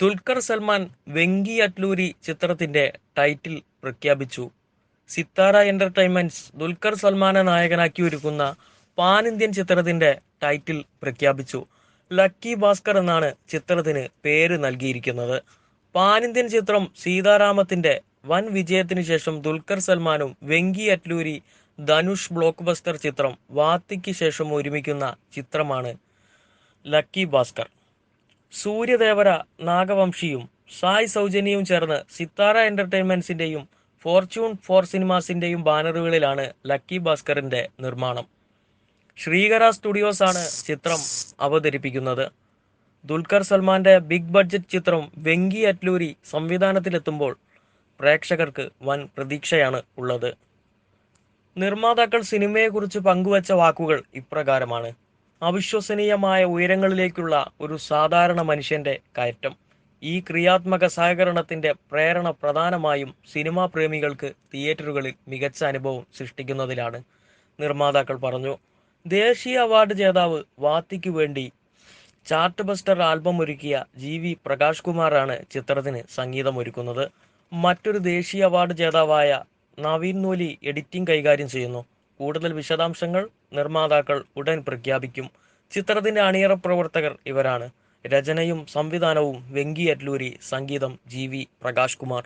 ദുൽഖർ സൽമാൻ വെങ്കി അറ്റ്ലൂരി ചിത്രത്തിന്റെ ടൈറ്റിൽ പ്രഖ്യാപിച്ചു. സിത്താര എന്റർടൈൻമെന്റ്സ് ദുൽഖർ സൽമാനെ നായകനാക്കി ഒരുക്കുന്ന പാൻ ഇന്ത്യൻ ചിത്രത്തിന്റെ ടൈറ്റിൽ പ്രഖ്യാപിച്ചു. ലക്കി ഭാസ്കർ എന്നാണ് ചിത്രത്തിന് പേര് നൽകിയിരിക്കുന്നത്. പാൻ ഇന്ത്യൻ ചിത്രം സീതാരാമത്തിന്റെ വൻ വിജയത്തിന് ശേഷം ദുൽഖർ സൽമാനും വെങ്കി അറ്റ്ലൂരി ധനുഷ് ബ്ലോക്ക് ബസ്റ്റർ ചിത്രം വാത്തിക്ക് ശേഷം ഒരുമിക്കുന്ന ചിത്രമാണ് ലക്കി ഭാസ്കർ. സൂര്യദേവര നാഗവംശിയും സായ് സൗജന്യയും ചേർന്ന് സിത്താര എന്റർടൈൻമെന്റ്സിന്റെയും ഫോർച്യൂൺ ഫോർ സിനിമാസിന്റെയും ബാനറുകളിലാണ് ലക്കി ഭാസ്കറിന്റെ നിർമ്മാണം. ശ്രീകര സ്റ്റുഡിയോസ് ആണ് ചിത്രം അവതരിപ്പിക്കുന്നത്. ദുൽഖർ സൽമാന്റെ ബിഗ് ബഡ്ജറ്റ് ചിത്രം വെങ്കി അറ്റ്ലൂരി സംവിധാനത്തിലെത്തുമ്പോൾ പ്രേക്ഷകർക്ക് വൻ പ്രതീക്ഷയാണ് ഉള്ളത്. നിർമ്മാതാക്കൾ സിനിമയെക്കുറിച്ച് പങ്കുവച്ച വാക്കുകൾ ഇപ്രകാരമാണ്. അവിശ്വസനീയമായ ഉയരങ്ങളിലേക്കുള്ള ഒരു സാധാരണ മനുഷ്യന്റെ കയറ്റം. ഈ ക്രിയാത്മക സഹകരണത്തിന്റെ പ്രേരണ പ്രധാനമായും സിനിമാ പ്രേമികൾക്ക് തിയേറ്ററുകളിൽ മികച്ച അനുഭവം സൃഷ്ടിക്കുന്നതിലാണ്. നിർമ്മാതാക്കൾ പറഞ്ഞു ദേശീയ അവാർഡ് ജേതാവ് വാത്തിക്ക് വേണ്ടി ചാർട്ട് ബസ്റ്റർ ആൽബം ഒരുക്കിയ ജി വി പ്രകാശ് കുമാറാണ് ചിത്രത്തിന് സംഗീതമൊരുക്കുന്നത് മറ്റൊരു ദേശീയ അവാർഡ് ജേതാവായ നവീൻ നൂലി എഡിറ്റിംഗ് കൈകാര്യം ചെയ്യുന്നു. കൂടുതൽ വിശദാംശങ്ങൾ നിർമ്മാതാക്കൾ ഉടൻ പ്രഖ്യാപിക്കും. ചിത്രത്തിന്റെ അണിയറ പ്രവർത്തകർ ഇവരാണ്. രചനയും സംവിധാനവും വെങ്കി അറ്റ്ലൂരി സംഗീതം ജി വി പ്രകാശ് കുമാർ.